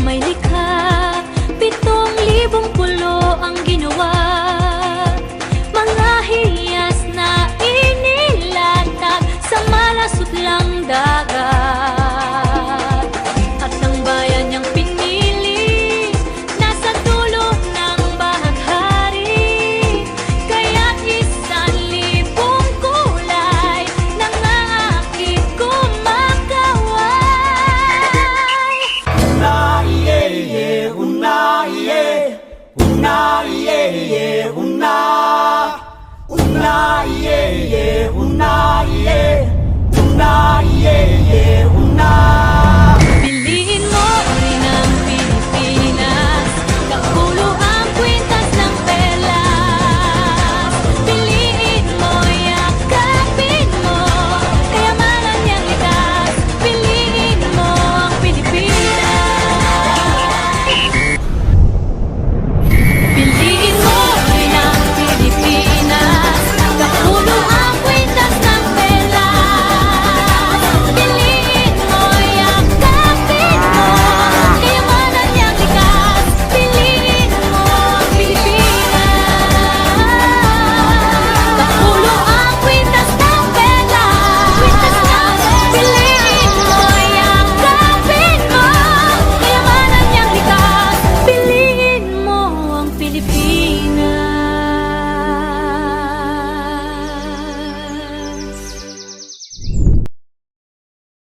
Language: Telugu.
समय लिखा ఉన్నా ఏ ఉన్నా ఉన్నా